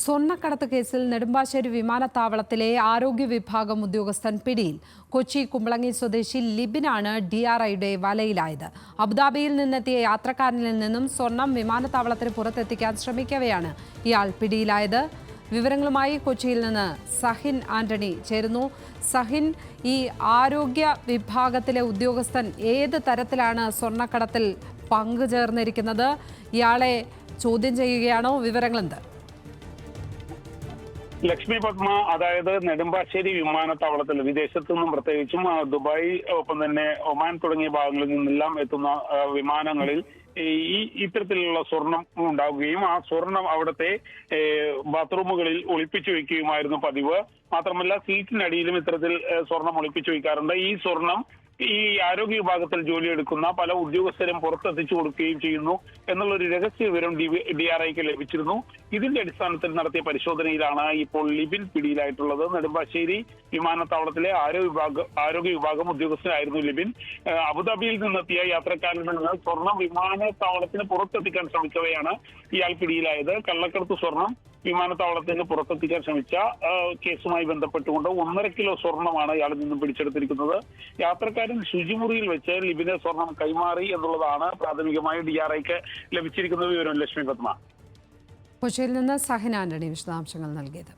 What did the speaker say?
സ്വർണക്കടത്ത് കേസിൽ നെടുമ്പാശ്ശേരി വിമാനത്താവളത്തിലെ ആരോഗ്യ വിഭാഗം ഉദ്യോഗസ്ഥൻ പിടിയിൽ. കൊച്ചി കുമ്പളങ്ങി സ്വദേശി ലിബിനാണ് ഡി ആർ ഐയുടെ വലയിലായത്. അബുദാബിയിൽ നിന്നെത്തിയ യാത്രക്കാരനിൽ നിന്നും സ്വർണം വിമാനത്താവളത്തിന് പുറത്തെത്തിക്കാൻ ശ്രമിക്കവെയാണ് ഇയാൾ പിടിയിലായത്. വിവരങ്ങളുമായി കൊച്ചിയിൽ നിന്ന് സഹിൻ ആന്റണി ചേരുന്നു. സഹിൻ ഈ ആരോഗ്യ വിഭാഗത്തിലെ ഉദ്യോഗസ്ഥൻ ഏത് തരത്തിലാണ് സ്വർണക്കടത്തിൽ പങ്കുചേർന്നിരിക്കുന്നത്? ഇയാളെ ചോദ്യം ചെയ്യുകയാണോ? വിവരങ്ങളെന്ത്? ലക്ഷ്മി പത്മ അതായത് നെടുമ്പാശ്ശേരി വിമാനത്താവളത്തിൽ വിദേശത്തു നിന്നും പ്രത്യേകിച്ചും ദുബായ് ഒപ്പം തന്നെ ഒമാൻ തുടങ്ങിയ ഭാഗങ്ങളിൽ നിന്നെല്ലാം എത്തുന്ന വിമാനങ്ങളിൽ ഈ ഇത്തരത്തിലുള്ള സ്വർണം ഉണ്ടാവുകയും ആ സ്വർണം അവിടുത്തെ ബാത്റൂമുകളിൽ ഒളിപ്പിച്ചു വെക്കുകയുമായിരുന്നു പതിവ്. മാത്രമല്ല സീറ്റിനടിയിലും ഇത്തരത്തിൽ സ്വർണം ഒളിപ്പിച്ചു വയ്ക്കാറുണ്ട്. ഈ സ്വർണം ഈ ആരോഗ്യ വിഭാഗത്തിൽ ജോലിയെടുക്കുന്ന പല ഉദ്യോഗസ്ഥരും പുറത്തെത്തിച്ചു കൊടുക്കുകയും ചെയ്യുന്നു എന്നുള്ളൊരു രഹസ്യ വിവരം ഡി ആർ ഐക്ക് ലഭിച്ചിരുന്നു. ഇതിന്റെ അടിസ്ഥാനത്തിൽ നടത്തിയ പരിശോധനയിലാണ് ഇപ്പോൾ ലിബിൻ പിടിയിലായിട്ടുള്ളത്. നെടുമ്പാശ്ശേരി വിമാനത്താവളത്തിലെ ആരോഗ്യ വിഭാഗ ആരോഗ്യ വിഭാഗം ഉദ്യോഗസ്ഥനായിരുന്നു ലിബിൻ. അബുദാബിയിൽ നിന്നെത്തിയ യാത്രക്കാരിൽ നിന്ന് സ്വർണം വിമാനത്താവളത്തിന് പുറത്തെത്തിക്കാൻ ശ്രമിക്കവെയാണ് ഇയാൾ പിടിയിലായത്. കള്ളക്കടത്ത് സ്വർണം വിമാനത്താവളത്തിന് പുറത്തെത്തിക്കാൻ ശ്രമിച്ച കേസുമായി ബന്ധപ്പെട്ടുകൊണ്ട് ഒന്നര കിലോ സ്വർണമാണ് ഇയാളിൽ നിന്നും പിടിച്ചെടുത്തിരിക്കുന്നത്. യാത്രക്കാരൻ ശുചിമുറിയിൽ വെച്ച് ലിബിന് സ്വർണം കൈമാറി എന്നുള്ളതാണ് പ്രാഥമികമായി ഡി ആർ ഐക്ക് ലഭിച്ചിരിക്കുന്ന വിവരം ലക്ഷ്മി പത്മ. കൊച്ചിയിൽ നിന്ന് സഹനാന്റണി വിശദാംശങ്ങൾ നൽകിയത്.